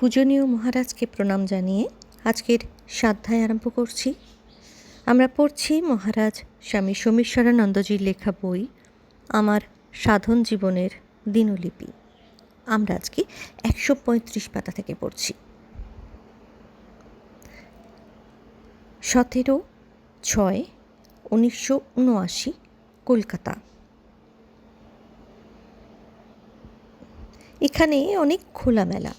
পূজনীয় মহারাজকে প্রণাম জানিয়ে আজকের সাধ্যায় আরম্ভ করছি। আমরা পড়ছি মহারাজ স্বামী সমীশ্বরানন্দজির লেখা বই, আমার সাধন জীবনের দিনলিপি। আমরা আজকে একশো পঁয়ত্রিশ পাতা থেকে পড়ছি। সতেরো ছয় উনিশশো উনআশি কলকাতা। এখানে অনেক খোলামেলা।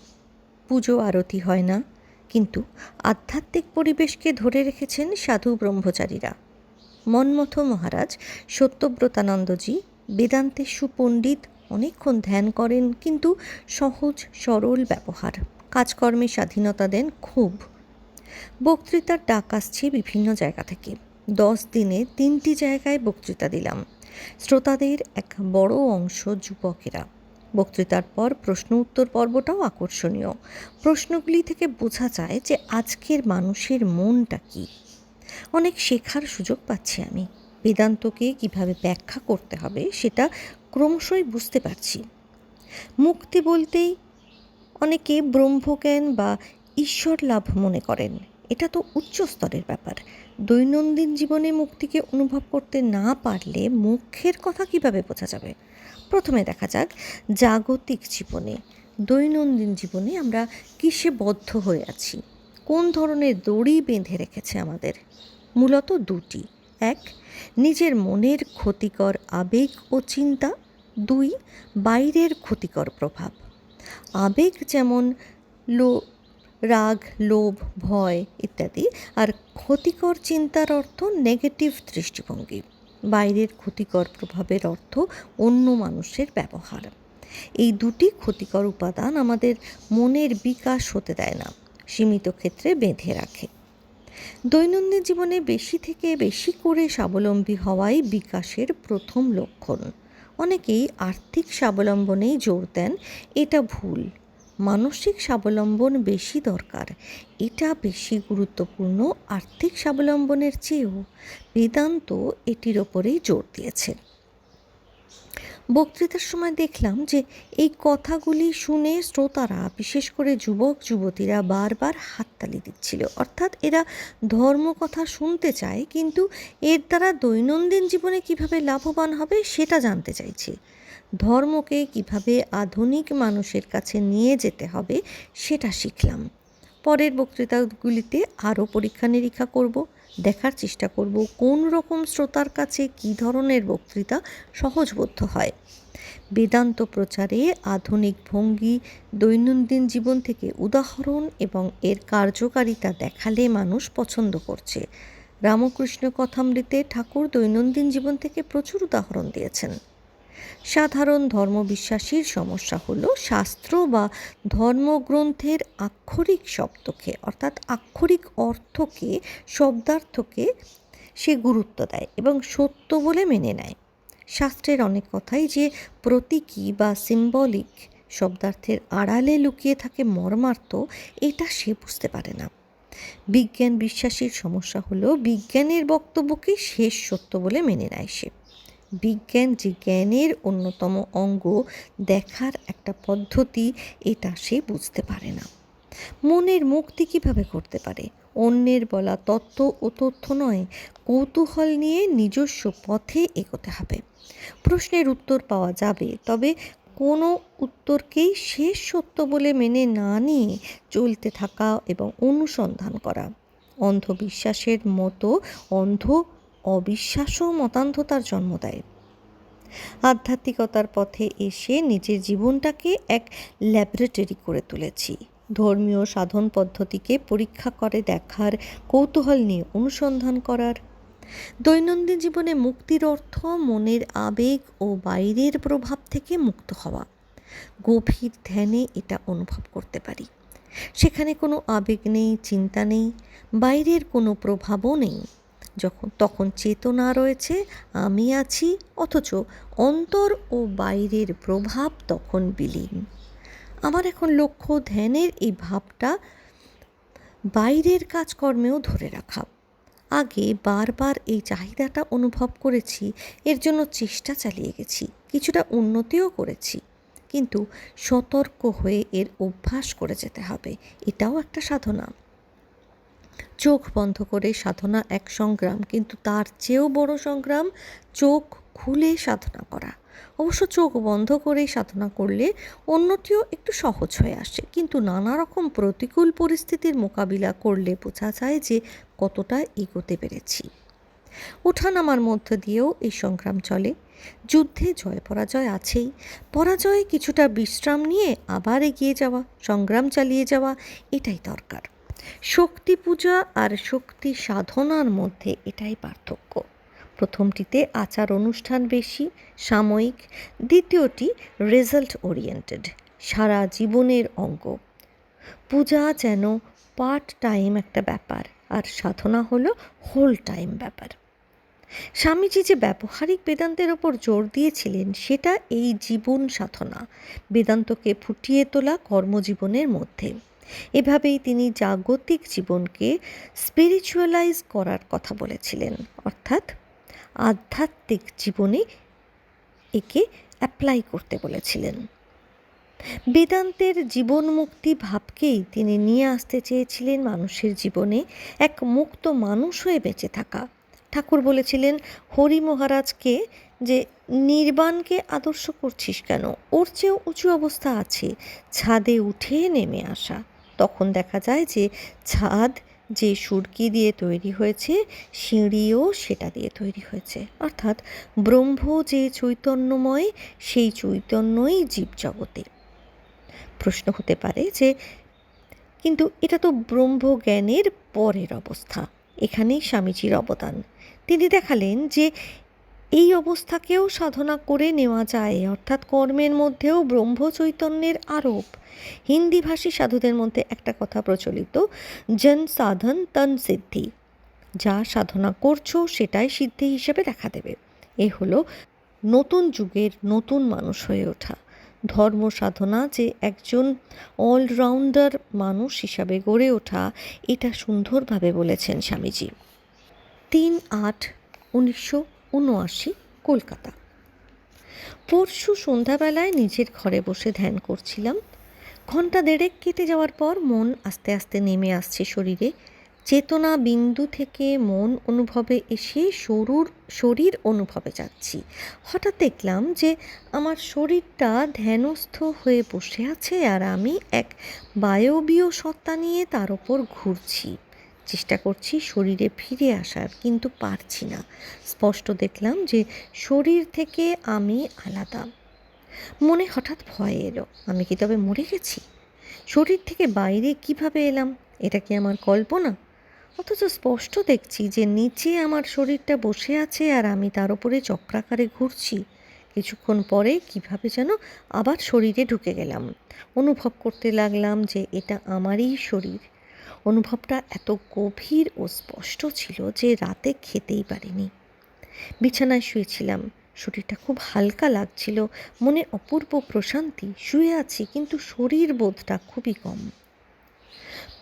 পুজো আরতি হয় না, কিন্তু আধ্যাত্মিক পরিবেশকে ধরে রেখেছেন সাধু ব্রহ্মচারীরা। মন্মথ মহারাজ সত্যব্রতানন্দজি, বেদান্তে সুপণ্ডিত, অনেকক্ষণ ধ্যান করেন, কিন্তু সহজ, সরল ব্যবহার, কাজকর্মে স্বাধীনতা দেন খুব। বক্তৃতার ডাক আসছে বিভিন্ন জায়গা থেকে। দশ দিনে তিনটি জায়গায় বক্তৃতা দিলাম। শ্রোতাদের এক বড় অংশ যুবকেরা। বক্তৃতার পর প্রশ্ন উত্তর পর্বটাও আকর্ষণীয়। প্রশ্নগুলি থেকে বোঝা যায় যে আজকের মানুষের মনটা কী। অনেক শেখার সুযোগ পাচ্ছি আমি। বেদান্তকে কীভাবে ব্যাখ্যা করতে হবে সেটা ক্রমশই বুঝতে পারছি। মুক্তি বলতেই অনেকে ব্রহ্মজ্ঞান বা ঈশ্বর লাভ মনে করেন। এটা তো উচ্চ স্তরের ব্যাপার। দৈনন্দিন জীবনে মুক্তিকে অনুভব করতে না পারলে মুখ্যের কথা কীভাবে বোঝা যাবে? প্রথমে দেখা যাক জাগতিক জীবনে, দৈনন্দিন জীবনে আমরা কিসে বদ্ধ হয়ে আছি, কোন ধরনের দড়ি বেঁধে রেখেছে আমাদের? মূলত দুটি। এক, নিজের মনের ক্ষতিকর আবেগ ও চিন্তা। দুই, বাইরের ক্ষতিকর প্রভাব। আবেগ যেমন লো, রাগ, লোভ, ভয় ইত্যাদি, আর ক্ষতিকর চিন্তার অর্থ নেগেটিভ দৃষ্টিভঙ্গি। বাইরের ক্ষতিকর প্রভাবের অর্থ অন্য মানুষের ব্যবহার। এই দুটি ক্ষতিকর উপাদান আমাদের মনের বিকাশ হতে দেয় না, সীমিত ক্ষেত্রে বেঁধে রাখে। দৈনন্দিন জীবনে বেশি থেকে বেশি করে স্বাবলম্বী হওয়াই বিকাশের প্রথম লক্ষণ। অনেকেই আর্থিক স্বাবলম্বনেই জোর দেন, এটা ভুল। মানসিক স্বাবলম্বন বেশি দরকার। এটা বেশি গুরুত্বপূর্ণ আর্থিক স্বাবলম্বনের চেয়েও বেদান্ত এটির ওপরেই জোর দিয়েছে। বক্তৃতার সময় দেখলাম যে এই কথাগুলি শুনে শ্রোতারা, বিশেষ করে যুবক, যুবতীরা বারবার হাততালি দিচ্ছিল। অর্থাৎ এরা ধর্ম কথা শুনতে চায়, কিন্তু এর দ্বারা দৈনন্দিন জীবনে কীভাবে লাভবান হবে সেটা জানতে চাইছে। ধর্মকে কীভাবে আধুনিক মানুষের কাছে নিয়ে যেতে হবে সেটা শিখলাম। পরের বক্তৃতাগুলিতে আরও পরীক্ষা নিরীক্ষা করব, দেখার চেষ্টা করব কোন রকম শ্রোতার কাছে কী ধরনের বক্তৃতা সহজবোধ্য হয়। বেদান্ত প্রচারে আধুনিক ভঙ্গি, দৈনন্দিন জীবন থেকে উদাহরণ এবং এর কার্যকারিতা দেখালে মানুষ পছন্দ করছে। রামকৃষ্ণ কথামৃতে ঠাকুর দৈনন্দিন জীবন থেকে প্রচুর উদাহরণ দিয়েছেন। সাধারণ ধর্মবিশ্বাসীর সমস্যা হলো শাস্ত্র বা ধর্মগ্রন্থের আক্ষরিক শব্দকে, অর্থাৎ আক্ষরিক অর্থকে, শব্দার্থকে সে গুরুত্ব দেয় এবং সত্য বলে মেনে নেয়। শাস্ত্রের অনেক কথাই যে প্রতীকী বা সিম্বলিক শব্দার্থের আড়ালে লুকিয়ে থাকে মর্মার্থ, এটা সে বুঝতে পারে না। বিজ্ঞান বিশ্বাসীর সমস্যা হলো বিজ্ঞানের বক্তব্যকে শেষ সত্য বলে মেনে নেয় সে। বিজ্ঞান যে জ্ঞানের অন্যতম অঙ্গ দেখার একটা পদ্ধতি, এটা সে বুঝতে পারে না। মনের মুক্তি কীভাবে করতে পারে? অন্যের বলা তত্ত্ব ও তথ্য নয়, কৌতূহল নিয়ে নিজস্ব পথে এগোতে হবে। প্রশ্নের উত্তর পাওয়া যাবে, তবে কোনো উত্তরকেই শেষ সত্য বলে মেনে না নিয়ে চলতে থাকা এবং অনুসন্ধান করা। অন্ধবিশ্বাসের মতো অন্ধ অবিশ্বাসও মতান্ধতার জন্ম দেয়। আধ্যাত্মিকতার পথে এসে নিজের জীবনটাকে এক ল্যাবরেটরি করে তুলেছি। ধর্মীয় সাধন পদ্ধতিকে পরীক্ষা করে দেখার কৌতূহল নিয়ে অনুসন্ধান করার। দৈনন্দিন জীবনে মুক্তির অর্থ মনের আবেগ ও বাইরের প্রভাব থেকে মুক্ত হওয়া। গভীর ধ্যানে এটা অনুভব করতে পারি। সেখানে কোনো আবেগ নেই, চিন্তা নেই, বাইরের কোনো প্রভাবও নেই। যখন, তখন চেতনা রয়েছে, আমি আছি, অথচ অন্তর ও বাইরের প্রভাব তখন বিলীন। আমার এখন লক্ষ্য ধ্যানের এই ভাবটা বাইরের কাজকর্মেও ধরে রাখা। আগে বারবার এই চাহিদাটা অনুভব করেছি, এর জন্য চেষ্টা চালিয়ে গেছি, কিছুটা উন্নতিও করেছি। কিন্তু সতর্ক হয়ে এর অভ্যাস করে যেতে হবে, এটাও একটা সাধনা। চোখ বন্ধ করে সাধনা এক সংগ্রাম, কিন্তু তার চেয়েও বড় সংগ্রাম চোখ খুলে সাধনা করা। অবশ্য চোখ বন্ধ করে সাধনা করলে অন্যটিও একটু সহজ হয়ে আসে, কিন্তু নানা রকম প্রতিকূল পরিস্থিতির মোকাবিলা করলে বোঝা যায় যে কতটা এগোতে পেরেছি। ওঠানামার মধ্য দিয়েও এই সংগ্রাম চলে। যুদ্ধে জয় পরাজয় আছেই। পরাজয়ে কিছুটা বিশ্রাম নিয়ে আবার এগিয়ে যাওয়া, সংগ্রাম চালিয়ে যাওয়া, এটাই দরকার। শক্তি পূজা আর শক্তি সাধনার মধ্যে এটাই পার্থক্য। প্রথমটিতে আচার অনুষ্ঠান বেশি, সাময়িক, দ্বিতীয়টি রেজাল্ট ওরিয়েন্টেড সারা জীবনের অঙ্গ। পূজা যেন পার্ট টাইম একটা ব্যাপার আর সাধনা হলো হোল টাইম ব্যাপার। স্বামীজি যে ব্যবহারিক বেদান্তের ওপর জোর দিয়েছিলেন, সেটা এই জীবন সাধনা, বেদান্তকে ফুটিয়ে তোলা কর্মজীবনের মধ্যে। এভাবেই তিনি জাগতিক জীবনকে স্পিরিচুয়ালাইজ করার কথা বলেছিলেন। অর্থাৎ আধ্যাত্মিক জীবনে একে অ্যাপ্লাই করতে বলেছিলেন। বেদান্তের জীবন মুক্তি ভাবকেই তিনি নিয়ে আসতে চেয়েছিলেন মানুষের জীবনে এক মুক্ত মানুষ হয়ে বেঁচে থাকা। ঠাকুর বলেছিলেন, হরি মহারাজকে যে নির্বাণকে আদর্শ করছিস কেন? ওর চেয়েও উঁচু অবস্থা আছে, ছাদে উঠে নেমে আসা। তখন দেখা যায় যে ছাদ যে সুরকি দিয়ে তৈরি হয়েছে, সিঁড়িও সেটা দিয়ে তৈরি হয়েছে। অর্থাৎ ব্রহ্ম যে চৈতন্যময়, সেই চৈতন্যই জীবজগতে। প্রশ্ন হতে পারে যে, কিন্তু এটা তো ব্রহ্মজ্ঞানের পরের অবস্থা। এখানেই স্বামীজির অবদান। তিনি দেখালেন যে এই অবস্থাকেও সাধনা করে নেওয়া যায়, অর্থাৎ কর্মের মধ্যেও ব্রহ্ম চৈতন্যের আরোপ। হিন্দিভাষী সাধুদের মধ্যে একটা কথা প্রচলিত, জন সাধন তন সিদ্ধি। যা সাধনা করছ সেটাই সিদ্ধি হিসেবে দেখা দেবে। এ হলো নতুন যুগের নতুন মানুষ হয়ে ওঠা। ধর্ম সাধনা যে একজন অলরাউন্ডার মানুষ হিসাবে গড়ে ওঠা, এটা সুন্দরভাবে বলেছেন স্বামীজি। তিন আট উনিশশো উনআশি কলকাতা। পরশু সন্ধ্যাবেলায় নিজের ঘরে বসে ধ্যান করছিলাম। ঘণ্টা দেড়েক কেটে যাওয়ার পর মন আস্তে আস্তে নেমে আসছে শরীরে। চেতনা বিন্দু থেকে মন অনুভবে এসে শরুর শরীর অনুভবে যাচ্ছি। হঠাৎ দেখলাম যে আমার শরীরটা ধ্যানস্থ হয়ে বসে আছে আর আমি এক বায়বীয় সত্তা নিয়ে তার ওপর ঘুরছি। চেষ্টা করছি শরীরে ফিরে আসার, কিন্তু পারছি না। স্পষ্ট দেখলাম যে শরীর থেকে আমি আলাদা। মনে হঠাৎ ভয় এলো, আমি কি তবে মরে গেছি? শরীর থেকে বাইরে কীভাবে এলাম, এটা কি আমার কল্পনা? অথচ স্পষ্ট দেখছি যে নিচে আমার শরীরটা বসে আছে আর আমি তার উপরে চক্রাকারে ঘুরছি। কিছুক্ষণ পরে কীভাবে যেন আবার শরীরে ঢুকে গেলাম। অনুভব করতে লাগলাম যে এটা আমারই শরীর। অনুভবটা এত গভীর ও স্পষ্ট ছিল যে রাতে খেতেই পারিনি। বিছানায় শুয়েছিলাম। শরীরটা খুব হালকা লাগছিল। মনে অপূর্ব প্রশান্তি, শুয়ে আছি কিন্তু শরীর বোধটা খুবই কম।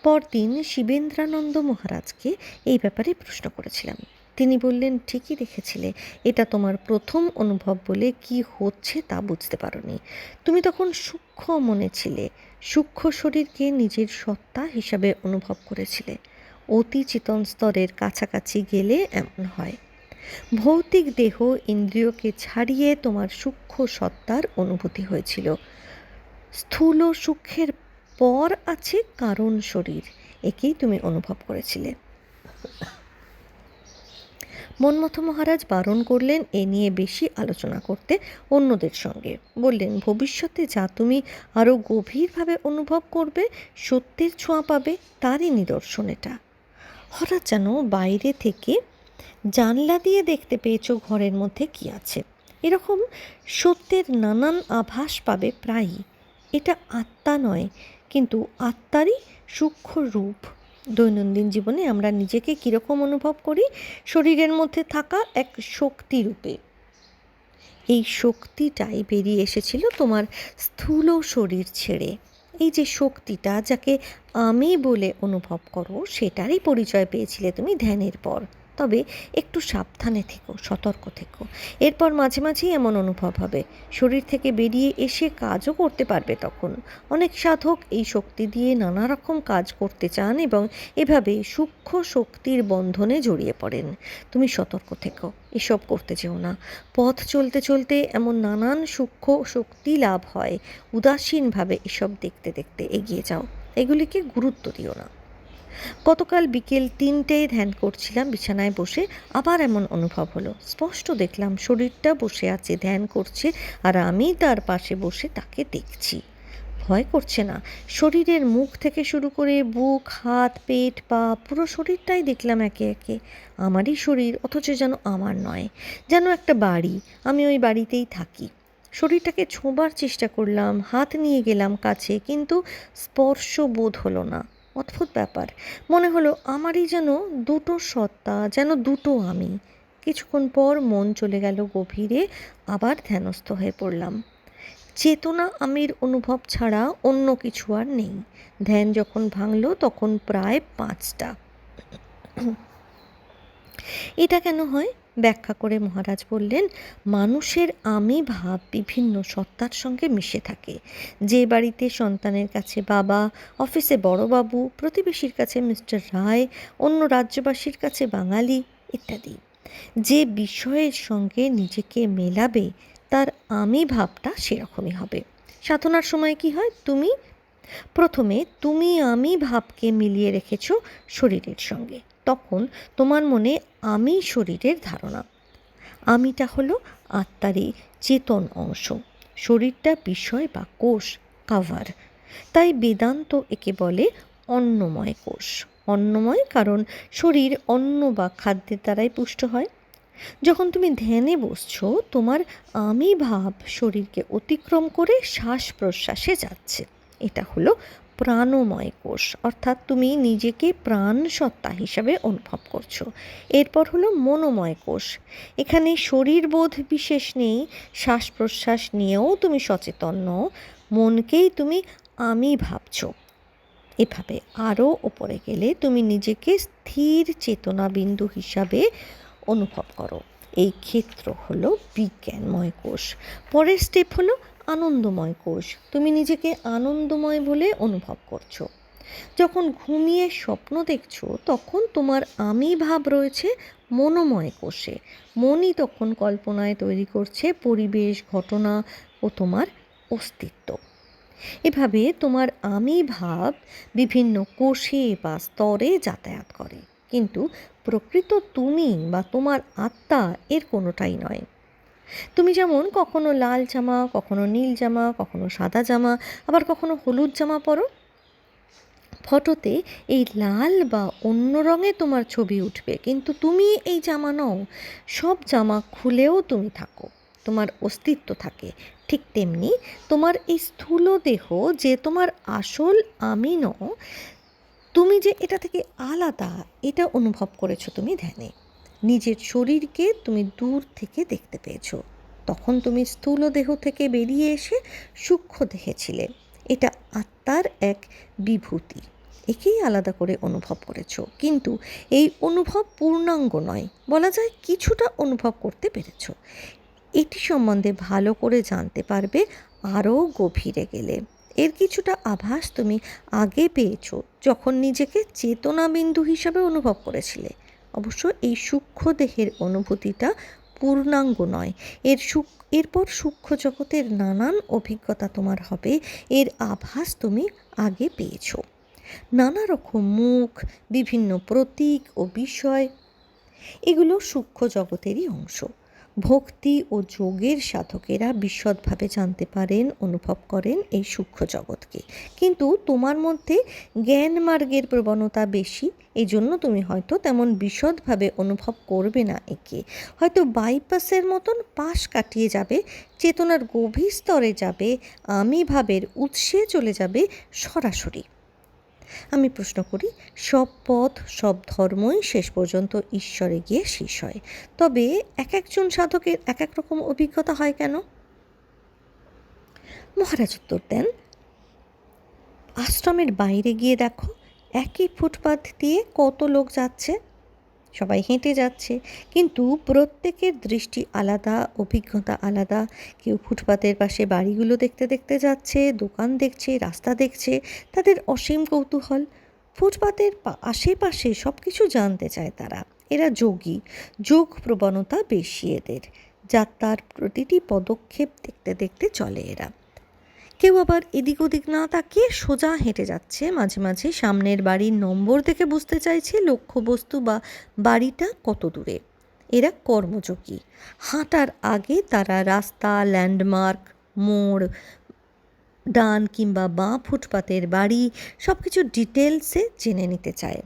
পরদিন শিবেন্দ্রানন্দ মহারাজকে এই ব্যাপারে প্রশ্ন করেছিলাম। তিনি বললেন, ঠিকই দেখেছিলে, এটা তোমার প্রথম অনুভব বলে কি হচ্ছে তা বুঝতে পারোনি। তুমি তখন সূক্ষ্ম মনে ছিলে, সূক্ষ্ম শরীরকে নিজের সত্তা হিসাবে অনুভব করেছিলে। অতি চেতন স্তরের কাছাকাছি গেলে এমন হয়। ভৌতিক দেহ ইন্দ্রিয়কে ছাড়িয়ে তোমার সূক্ষ্ম সত্তার অনুভূতি হয়েছিল। স্থূল সূক্ষ্মের পর আছে কারণ শরীর, একেই তুমি অনুভব করেছিলে। মনমথ মহারাজ বারণ করলেন, এ নিয়ে বেশি আলোচনা করতে অন্যদের সঙ্গে। বললেন, ভবিষ্যতে যা তুমি আরও গভীরভাবে অনুভব করবে, সত্যের ছোঁয়া পাবে, তারই নিদর্শন এটা। হঠাৎ যেন বাইরে থেকে জানলা দিয়ে দেখতে পেয়েছ ঘরের মধ্যে কি আছে। এরকম সত্যের নানান আভাস পাবে প্রায়ই। এটা আত্মা নয়, কিন্তু আত্মারই সূক্ষ্ম রূপ। দৈনন্দিন জীবনে আমরা নিজেকে কীরকম অনুভব করি? শরীরের মধ্যে থাকা এক শক্তি রূপে। এই শক্তিটাই বেরিয়ে এসেছিল তোমার স্থূল শরীর ছেড়ে। এই যে শক্তিটা যাকে আমি বলে অনুভব করো, সেটারই পরিচয় পেয়েছিলে তুমি ধ্যানের পর। তবে একটু সাবধানে থেকো, সতর্ক থেকো। এরপর মাঝে মাঝেই এমন অনুভব হবে। শরীর থেকে বেরিয়ে এসে কাজও করতে পারবে তখন। অনেক সাধক এই শক্তি দিয়ে নানা রকম কাজ করতে চান এবং এভাবে সূক্ষ্ম শক্তির বন্ধনে জড়িয়ে পড়েন। তুমি সতর্ক থেকো, এসব করতে যেও না। পথ চলতে চলতে এমন নানান সূক্ষ্ম শক্তি লাভ হয়। উদাসীনভাবে এসব দেখতে দেখতে এগিয়ে যাও। এগুলিকে গুরুত্ব দিও না। গতকাল বিকেল তিনটেয় ধ্যান করছিলাম, বিছানায় বসে আবার এমন অনুভব হলো। স্পষ্ট দেখলাম শরীরটা বসে আছে, ধ্যান করছে আর আমি তার পাশে বসে তাকে দেখছি। ভয় করছে না, শরীরের মুখ থেকে শুরু করে বুক, হাত, পেট, পা, পুরো শরীরটাই দেখলাম একে একে। আমারই শরীর, অথচ যেন আমার নয়, যেন একটা বাড়ি, আমি ওই বাড়িতেই থাকি। শরীরটাকে ছোঁবার চেষ্টা করলাম, হাত নিয়ে গেলাম কাছে, কিন্তু স্পর্শ বোধ হলো না। অদ্ভুত ব্যাপার। মনে হলো আমারই যেন দুটো সত্তা, যেন দুটো আমি। কিছুক্ষণ পর মন চলে গেল গভীরে, আবার ধ্যানস্থ হয়ে পড়লাম। চেতনা আমির অনুভব ছাড়া অন্য কিছু আর নেই। ধ্যান যখন ভাঙলো তখন প্রায় পাঁচটা। এটা কেন হয়? ব্যাখ্যা করে মহারাজ বললেন, মানুষের আমি ভাব বিভিন্ন সত্তার সঙ্গে মিশে থাকে। যে বাড়িতে সন্তানের কাছে বাবা, অফিসে বড়বাবু প্রতিবেশীর কাছে মিস্টার রায়, অন্য রাজ্যবাসীর কাছে বাঙালি ইত্যাদি। যে বিষয়ের সঙ্গে নিজেকে মেলাবে, তার আমি ভাবটা সেরকমই হবে। সাধনার সময় কি হয়? তুমি? প্রথমে তুমি আমি ভাবকে মিলিয়ে রেখেছ শরীরের সঙ্গে। তখন তোমার মনে আমি শরীরের ধারণা। আমিটা হলো আত্মারই চেতন অংশ। শরীরটা বিষয় বা কোষ কাভার তাই বেদান্ত একে বলে অন্নময় কোষ। অন্নময় কারণ শরীর অন্ন বা খাদ্যের দ্বারাই পুষ্ট হয়। যখন তুমি ধ্যানে বসছো, তোমার আমি ভাব শরীরকে অতিক্রম করে শ্বাস প্রশ্বাসে যাচ্ছে। এটা হলো প্রাণময় কোষ, অর্থাৎ তুমি নিজেকে প্রাণ সত্তা হিসাবে অনুভব করছ। এরপর হলো মনোময় কোষ। এখানে শরীর বোধ বিশেষ নেই শ্বাস প্রশ্বাস নিয়েও তুমি সচেতন নও, মনকেই তুমি আমি ভাবছ। এভাবে আরও ওপরে গেলে তুমি নিজেকে স্থির চেতনা বিন্দু হিসাবে অনুভব করো। এই ক্ষেত্র হলো বিজ্ঞানময় কোষ। পরের স্টেপ হলো আনন্দময় কোষ। তুমি নিজেকে আনন্দময় বলে অনুভব করছ। যখন ঘুমিয়ে স্বপ্ন দেখছ, তখন তোমার আমি ভাব রয়েছে মনোময় কোষে। মনই তখন কল্পনায় তৈরি করছে পরিবেশ, ঘটনা ও তোমার অস্তিত্ব। এভাবে তোমার আমি ভাব বিভিন্ন কোষে বা স্তরে যাতায়াত করে। কিন্তু প্রকৃত তুমি বা তোমার আত্মা এর কোনোটাই নয়। তুমি যেমন কখনো লাল জামা, কখনো নীল জামা, কখনো সাদা জামা, আবার কখনো হলুদ জামা পরো? ফটোতে এই লাল বা অন্য রঙে তোমার ছবি উঠবে, কিন্তু তুমি এই জামা নও। সব জামা খুলেও তুমি থাকো, তোমার অস্তিত্ব থাকে। ঠিক তেমনি তোমার এই স্থূল দেহ যে তোমার আসল আমি নও, তুমি যে এটা থেকে আলাদা, এটা অনুভব করেছ তুমি ধ্যানে। নিজের শরীরকে তুমি দূর থেকে দেখতে পেয়েছ। তখন তুমি স্থূল দেহ থেকে বেরিয়ে এসে সূক্ষ্ম দেখেছিলে এটা আত্মার এক বিভূতি। একেই আলাদা করে অনুভব করেছ। কিন্তু এই অনুভব পূর্ণাঙ্গ নয়, বলা যায় কিছুটা অনুভব করতে পেরেছ। এটি সম্বন্ধে ভালো করে জানতে পারবে আরও গভীরে গেলে। এর কিছুটা আভাস তুমি আগে পেয়েছ, যখন নিজেকে চেতনা বিন্দু হিসাবে অনুভব করেছিলে। অবশ্য এই সূক্ষ্ম দেহের অনুভূতিটা পূর্ণাঙ্গ নয়। এর এরপর সূক্ষ্ম জগতের নানান অভিজ্ঞতা তোমার হবে। এর আভাস তুমি আগে পেয়েছ। নানা রকম মুখ, বিভিন্ন প্রতীক ও বিষয়, এগুলো সূক্ষ্ম জগতেরই অংশ। ভক্তি ও যোগের সাধকেরা বিশদভাবে জানতে পারেন, অনুভব করেন এই সূক্ষ্ম জগৎকে। কিন্তু তোমার মধ্যে জ্ঞান মার্গের প্রবণতা বেশি এই জন্য তুমি হয়তো তেমন বিশদভাবে অনুভব করবে না একে। হয়তো বাইপাসের মতন পাশ কাটিয়ে যাবে, চেতনার গভীর স্তরে যাবে, আমি ভাবের উৎসে চলে যাবে সরাসরি। আমি প্রশ্ন করি, সব পথ, সব ধর্মই শেষ পর্যন্ত ঈশ্বরে গিয়ে শেষ হয়। তবে এক একজন সাধকের এক এক রকম অভিজ্ঞতা হয় কেন? মহারাজ উত্তর দেন, আশ্রমের বাইরে গিয়ে দেখো, একই ফুটপাথ দিয়ে কত লোক যাচ্ছে। সবাই হেঁটে যাচ্ছে। কিন্তু প্রত্যেকের দৃষ্টি আলাদা, অভিজ্ঞতা আলাদা। কেউ ফুটপাতের পাশে বাড়িগুলো দেখতে দেখতে যাচ্ছে, দোকান দেখছে, রাস্তা দেখছে, তাদের অসীম কৌতূহল। ফুটপাতের আশেপাশে সব কিছু জানতে চায় তারা। এরা যোগী। যোগ প্রবণতা বেশি এদের। যাত্রার প্রতিটি পদক্ষেপ দেখতে দেখতে চলে এরা। কেউ আবার এদিক ওদিক না তাকিয়ে সোজা হেঁটে যাচ্ছে। মাঝে মাঝে সামনের বাড়ির নম্বর দেখে বুঝতে চাইছে লক্ষ্যবস্তু বা বাড়িটা কত দূরে। এরা কর্মযোগী। হাঁটার আগে তারা রাস্তা, ল্যান্ডমার্ক, মোড়, ডান কিংবা বাঁ ফুটপাতের বাড়ি সব কিছু ডিটেলসে জেনে নিতে চায়।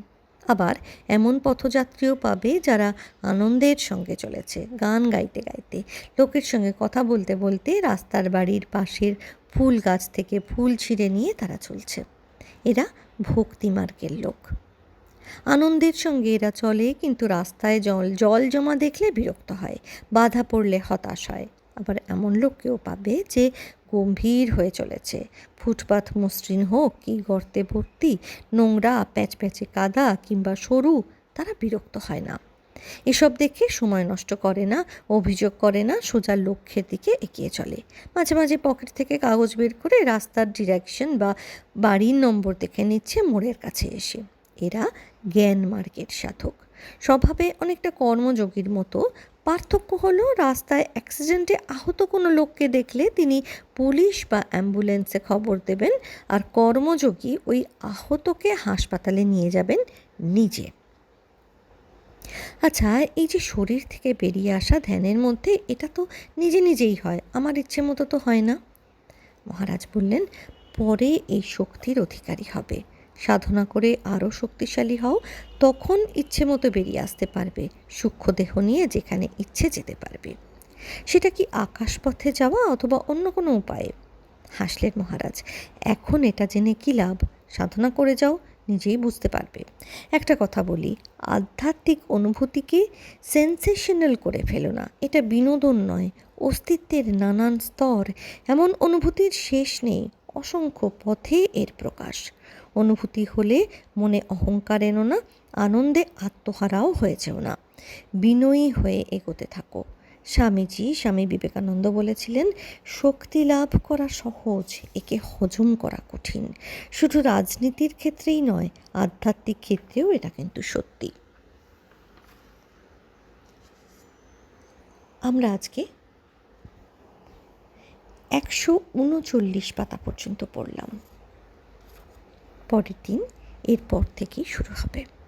আবার এমন পথযাত্রীও পাবে যারা আনন্দের সঙ্গে চলেছে, গান গাইতে গাইতে। লোকের সঙ্গে কথা বলতে বলতে রাস্তার বাড়ির পাশের ফুল গাছ থেকে ফুল ছিঁড়ে নিয়ে তারা চলছে। এরা ভক্তি মার্গের লোক। আনন্দের সঙ্গে এরা চলে, কিন্তু রাস্তায় জল জল জমা দেখলে বিরক্ত হয়, বাধা পড়লে হতাশ হয়। আবার এমন লোককেও পাবে যে গম্ভীর হয়ে চলেছে। ফুটপাথ মসৃণ হোক, কি গর্তে ভর্তি, নোংরা, প্যাচপ্যাচে কাদা কিংবা সরু, তারা বিরক্ত হয় না। এসব দেখে সময় নষ্ট করে না, অভিযোগ করে না, সোজা লক্ষ্যের দিকে এগিয়ে চলে। মাঝে মাঝে পকেট থেকে কাগজ বের করে রাস্তার ডিরেকশন বা বাড়ির নম্বর দেখে নিচ্ছে মোড়ের কাছে এসে। এরা জ্ঞান মার্গের সাধক। স্বভাবে অনেকটা কর্মযোগীর মতো। পার্থক্য হলো, রাস্তায় অ্যাক্সিডেন্টে আহত কোনো লোককে দেখলে তিনি পুলিশ বা অ্যাম্বুলেন্সে খবর দেবেন আর কর্মযোগী ওই আহতকে হাসপাতালে নিয়ে যাবেন নিজে। আচ্ছা এই যে শরীর থেকে বেরিয়ে আসা ধ্যানের মধ্যে এটা তো নিজে নিজেই হয়, আমার ইচ্ছে মতো তো হয় না। মহারাজ বললেন, পরে এই শক্তির অধিকারী হবে। সাধনা করে আরও শক্তিশালী হও, তখন ইচ্ছে মতো বেরিয়ে আসতে পারবে সূক্ষ্ম দেহ নিয়ে যেখানে ইচ্ছে যেতে পারবে। সেটা কি আকাশপথে যাওয়া অথবা অন্য কোনো উপায়ে? হাসলেন মহারাজ, এখন এটা জেনে কী লাভ? সাধনা করে যাও নিজেই বুঝতে পারবে। একটা কথা বলি, আধ্যাত্মিক অনুভূতিকে সেন্সেশনাল করে ফেলো না। এটা বিনোদন নয়, অস্তিত্বের নানান স্তর। এমন অনুভূতির শেষ নেই, অসংখ্য পথে এর প্রকাশ। অনুভূতি হলে মনে অহংকার এনো না, আনন্দে আত্মহারাও হয়েছেও না। বিনয়ী হয়ে এগোতে থাকো। স্বামীজি স্বামী বিবেকানন্দ বলেছিলেন, শক্তি লাভ করা সহজ, একে হজম করা কঠিন। শুধু রাজনীতির ক্ষেত্রেই নয়, আধ্যাত্মিক ক্ষেত্রেও এটা কিন্তু সত্যি। আমরা আজকে একশো উনচল্লিশ পাতা পর্যন্ত পড়লাম। পরের দিন এরপর থেকেই শুরু হবে।